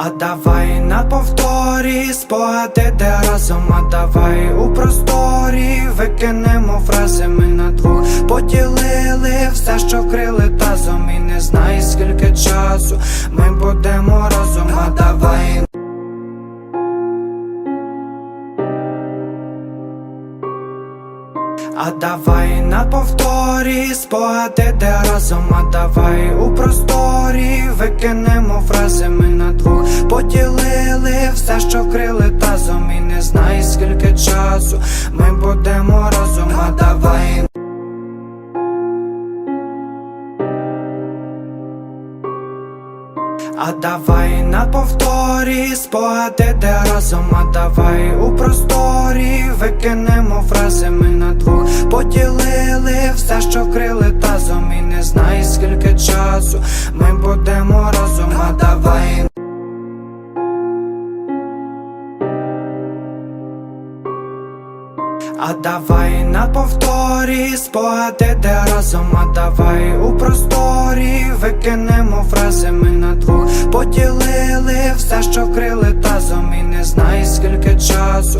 А давай на повторі спогади, де разом, а давай у просторі викинемо фрази ми на двох поділили все, що вкрили тазом, і не знай скільки часу ми будемо разом, а давай. А давай на повторі спогади, де разом, а давай у просторі викинемо фрази ми на двох. Поділили все, що вкрили тазом, і не знай скільки часу. Ми будемо разом, а давай. А давай на повторі спогади, де разом, а давай у просторі викинемо фрази ми на двох. Поділили все, що вкрили тазом, і не знай скільки часу. Ми будемо разом, А давай на повторі спогади, де разом, а давай у просторі викинемо фрази ми на двох. Поділили все, що вкрили тазом, і не знай скільки часу